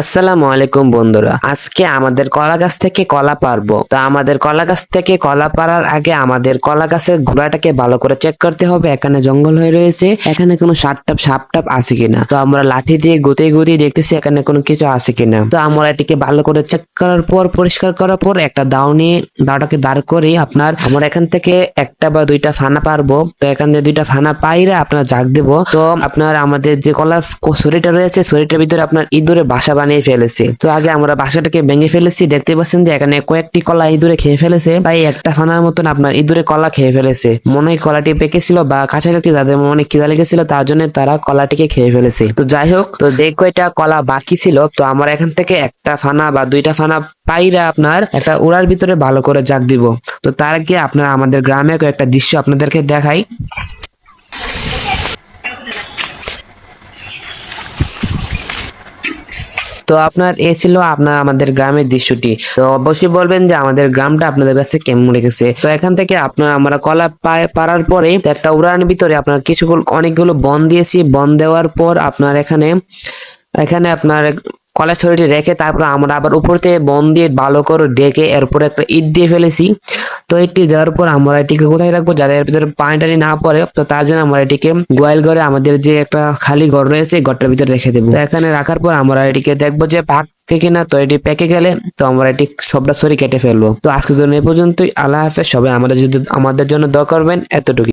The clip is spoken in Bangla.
আসসালামু আলাইকুম বন্ধুরা। আজকে আমাদের কলা গাছ থেকে কলা পারব। তো আমাদের কলা গাছ থেকে কলা পারার আগে আমাদের কলা গাছের গোড়াটাকে ভালো করে চেক করতে হবে। এখানে জঙ্গল হয়ে রয়েছে। এখানে কোনো সাপ টাপ সাপ টাপ আছে কিনা? তো আমরা লাঠি দিয়ে গুতে গুতে দেখতেছি এখানে কোনো কিছু আছে কিনা। তো আমরা এটিকে ভালো করে চেক করার পর, পরিষ্কার করার পর একটা দাও নিয়ে দাওটাকে দাঁড় করে আপনার, আমরা এখান থেকে একটা বা দুইটা ফানা পারব। তো এখান থেকে দুইটা ফানা পাইরা আপনার জাগ দেবো। তো আপনার আমাদের যে কলা শরীরটা রয়েছে শরীরটার ভিতরে আপনার ইঁদুরে বাসা বানিয়ে ফেলেছে। তো আগে আমরা বাসাটাকে ভেঙে ফেলেছি দেখতে পাচ্ছেন যে এখানে কয়েকটি কলা ইঁদুরে খেয়ে ফেলেছে তাই একটা ফানার মতন আপনার ইঁদুরে কলা খেয়ে ফেলেছে। মনে হয় কলাটি পেকেছিল বা কাছাকাছি তাদের মনে খিদা লেগেছিল, তার জন্য তারা কলাটিকে খেয়ে ফেলেছে। তো যাই হোক, তো যে কয়টা কলা বাকি ছিল, তো আমরা এখান থেকে একটা ফানা বা দুইটা ফানা পাইরা আপনার একটা উড়ার ভিতরে ভালো করে জাগ দিব। তো তার আগে আপনার আমাদের গ্রামের কয়েকটা দৃশ্য আপনাদেরকে দেখাই। তো আপনার এ ছিল আপনার আমাদের গ্রামের দৃশ্যটি। তো অবশ্যই বলবেন যে আমাদের গ্রামটা আপনাদের কাছে কেমন লেগেছে? তো এখান থেকে আপনার আমরা কলা পারার পরে একটা উড়ানের ভিতরে আপনার কিছু অনেকগুলো বন দিয়েছি। বন দেওয়ার পর আপনার এখানে এখানে আপনার কলা ছড়িটি রেখে তারপর আমরা আবার উপর থেকে বন দিয়ে ভালো করে ডেকে এরপর একটা ইট দিয়ে ফেলেছি। তো এটি দেওয়ার পর আমরা এটিকে কোথায় রাখব? যাদের ভিতরে পানি টানি না পড়ে, তো তার জন্য আমরা এটিকে গোয়াল ঘরে আমাদের যে একটা খালি ঘর রয়েছে ঘরটার ভিতরে রেখে দেবো। এখানে রাখার পর আমরা এটিকে দেখব যে পাক কিনা। তো এটি পেকে গেলে, তো আমরা এটি সবটা সরি কেটে ফেলব। তো আজকের জন্য এই পর্যন্তই। আল্লাহ হাফেজ। সবাই আমাদের যদি আমাদের জন্য দরকার হবেন এতটুকু